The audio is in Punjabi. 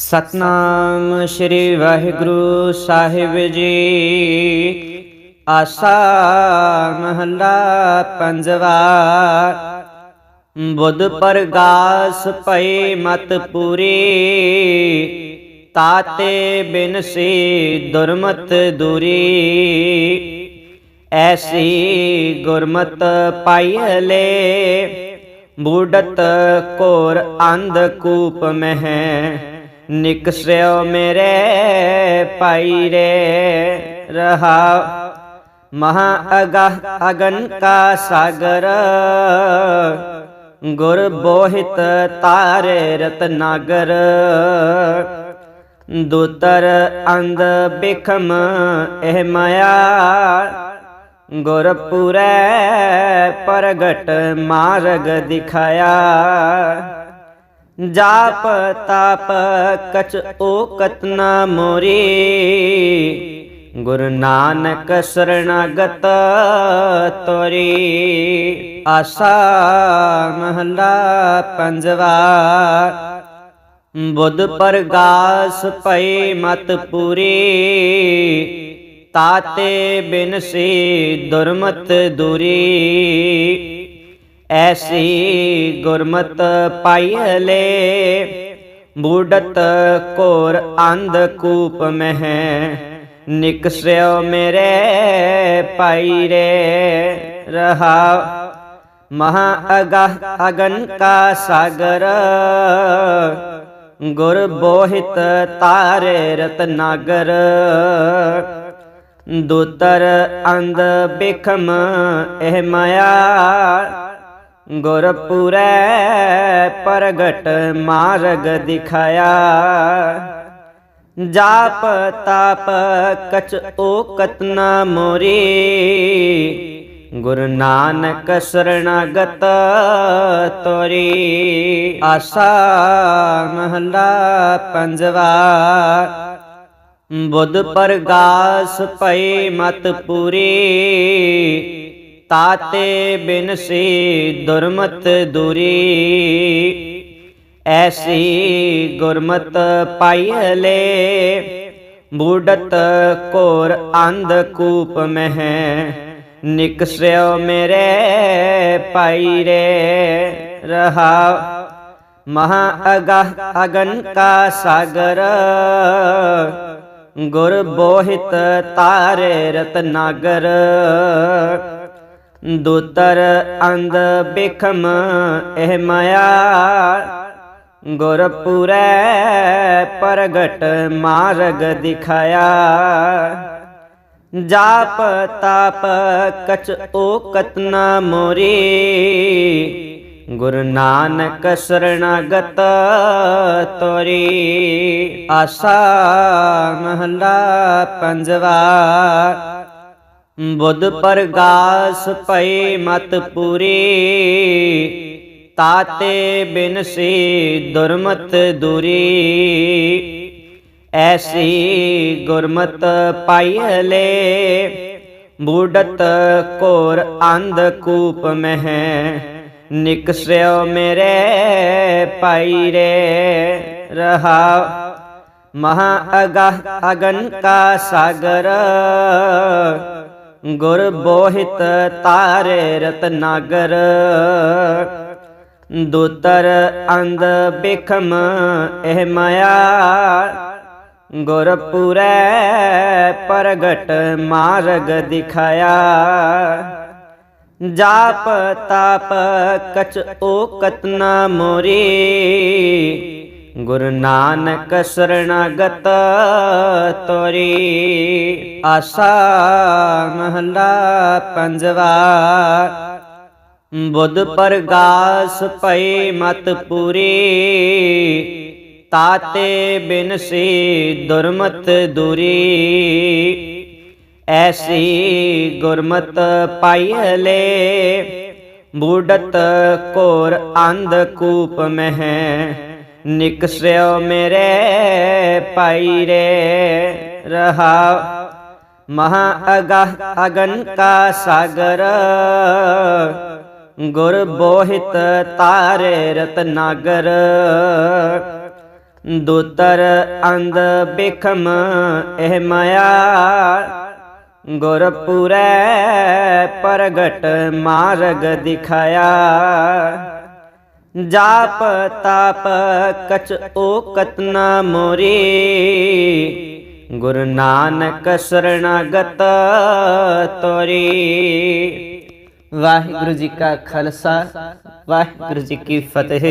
ਸਤਨਾਮ ਸ੍ਰੀ ਵਾਹਿਗੁਰੂ ਸਾਹਿਬ ਜੀ। ਆਸਾ ਮਹੱਲਾ ਪੰਜਵਾ। ਬੁੱਧ ਪ੍ਰਗਾਸ ਭਈ ਮਤ ਪੂਰੀ। ਤਾਤੇ ਬਿਨ ਸੀ ਦੁਰਮਤ ਦੂਰੀ। ਐਸੀ ਗੁਰਮਤ ਪਾਈਲੇ ਬੂਡਤ ਕੋਰ ਅੰਧ ਕੂਪ ਮਹਿ। ਨਿਕਸਿਓ ਮੇਰੇ ਪਾਈ ਰੇ, ਰਹਾ ਮਹਾ ਅਗਹ ਅਗਨ ਕਾ ਸਾਗਰ, ਗੁਰ ਬੋਹਿਤ ਤਾਰੇ ਰਤਨਾਗਰ ਦੁਤਰ ਅੰਧ ਬਿਖਮ ਇਹ ਮਾਇਆ ਗੁਰ ਪ੍ਰਗਟ ਮਾਰਗ ਦਿਖਾਇਆ। ਜਾਪ ਤਾਪ ਕਚ ਓਕਤ ਕਤਨਾ ਮੋਰੀ। ਗੁਰ ਨਾਨਕ ਸਰਣਾਗਤ ਤੋਰੀ। ਆਸਾ ਮਹਲਾ ਪੰਜਵਾ। ਬੁੱਧ ਪ੍ਰਗਾਸ ਭਈ ਮਤ ਪੂਰੀ। ਤਾਤੇ ਬਿਨ ਸੀ ਦੁਰਮਤ ਦੂਰੀ। ਐਸੀ ਗੁਰਮਤ ਪਾਈਲੇ ਬੂਡਤ ਕੋਰ ਅੰਧ ਕੂਪ ਮਹਿ। ਨਿਕਸਿਓ ਮੇਰੇ ਪਾਈ ਰੇ ਰਹਾ। ਮਹਾ ਅਗਹ ਅਗਨ ਕਾ ਸਾਗਰ। ਗੁਰ ਬੋਹਿਤ ਤਾਰੇ ਰਤਨਾਗਰ ਦੁਤਰ ਅੰਧ ਬਿਖਮ ਇਹ ਮਾਇਆ। ਗੁਰ ਪ੍ਰਗਟ ਮਾਰਗ ਦਿਖਾਇਆ। ਜਾਪ ਤਾਪ ਕਚ ਓ ਨਾ ਮੋਰੀ। ਗੁਰ ਨਾਨਕ ਸਰਣਾਗਤ ਤੋਰੀ। ਆਸਾ ਮਹਲਾ ਪੰਜਵਾ। ਬੁੱਧ ਪ੍ਰਗਾਸ ਭਈ ਮਤ ਪੂਰੀ। ਤਾਤੇ ਬਿਨ ਸੀ ਦੁਰਮਤ ਦੂਰੀ। ਐਸੀ ਗੁਰਮਤ ਪਾਈਲੇ ਬੂਡਤ ਕੋਰ ਅੰਧ ਕੂਪ ਮਹਿ। ਨਿਕਸਿਓ ਮੇਰੇ ਪਾਈ ਰੇ, ਰਹਾ। ਮਹਾ ਅਗਹ ਅਗਨ ਕਾ ਸਾਗਰ, ਗੁਰ ਬੋਹਿਤ ਤਾਰੇ ਰਤਨਾਗਰ। ਦੂਤਰ ਅੰਧ ਬਿਖਮ ਇਹ ਮਾਇਆ ਗੁਰਪੁਰੈ ਪ੍ਰਗਟ ਮਾਰਗ ਦਿਖਾਇਆ। ਜਾਪ ਤਾਪ ਕਚ ਓਕਤ ਨਾ ਮੋਰੀ, ਗੁਰ ਨਾਨਕ ਸਰਣਾਗਤ ਤੋਰੀ। ਆਸਾ ਮਹਲਾ ਪੰਜਵਾ ਬੁੱਧ ਪ੍ਰਗਾਸ ਭਈ ਮਤ ਪੂਰੀ। ਤਾਤੇ ਬਿਨ ਸੀ ਦੁਰਮਤ ਦੂਰੀ। ਐਸੀ ਗੁਰਮਤ ਪਾਈਲੇ ਬੂਡਤ ਕੋਰ ਅੰਧ ਕੂਪ ਮਹਿ। ਨਿਕਸਿਓ ਮੇਰੇ ਪਾਈ ਰੇ ਰਹਾ। ਮਹਾ ਅਗਹ ਅਗਨ ਕਾ ਸਾਗਰ। ਗੁਰ ਬੋਹਿਤ ਤਾਰੇ ਰਤਨਾਗਰ ਦੂਤਰ ਅੰਧ ਬਿਖਮ ਇਹ ਮਾਇਆ। ਗੁਰ ਪ੍ਰਗਟ ਮਾਰਗ ਦਿਖਾਇਆ। ਜਾਪ ਤਾਪ ਕਚ ਓ ਕਤਨਾ ਮੋਰੀ। ਗੁਰ ਨਾਨਕ ਸਰਣਾਗਤ ਤੋਰੀ, ਆਸਾ ਮਹਲਾ ਪੰਜਵਾ। ਬੁੱਧ ਪ੍ਰਗਾਸ ਭਈ ਮਤ ਪੂਰੀ, ਤਾਤੇ ਬਿਨ ਸੀ ਦੁਰਮਤ ਦੂਰੀ। ਐਸੀ ਗੁਰਮਤ ਪਾਈਲੇ ਬੂਡਤ ਕੋਰ ਅੰਧ ਕੂਪ ਮਹਿ। ਨਿਕਸਿਓ ਮੇਰੇ ਪਾਈ ਰੇ, ਰਹਾ। ਮਹਾ ਅਗਹ ਅਗਨ ਕਾ ਸਾਗਰ, ਗੁਰ ਬੋਹਿਤ ਤਾਰੇ ਰਤਨਾਗਰ ਦੁਤਰ ਅੰਧ ਬਿਖਮ ਇਹ ਮਾਇਆ, ਗੁਰ ਪ੍ਰਗਟ ਮਾਰਗ ਦਿਖਾਇਆ। ਜਾਪ ਤਾਪ ਕਚ ਓ ਕਤਨਾ ਮੋਰੇ। ਗੁਰੂ ਨਾਨਕ ਸਰਣਾਗਤ ਤੋਰੀ। ਵਾਹਿਗੁਰੂ ਜੀ ਕਾ ਖਾਲਸਾ, ਵਾਹਿਗੁਰੂ ਜੀ ਕੀ ਫਤਿਹ।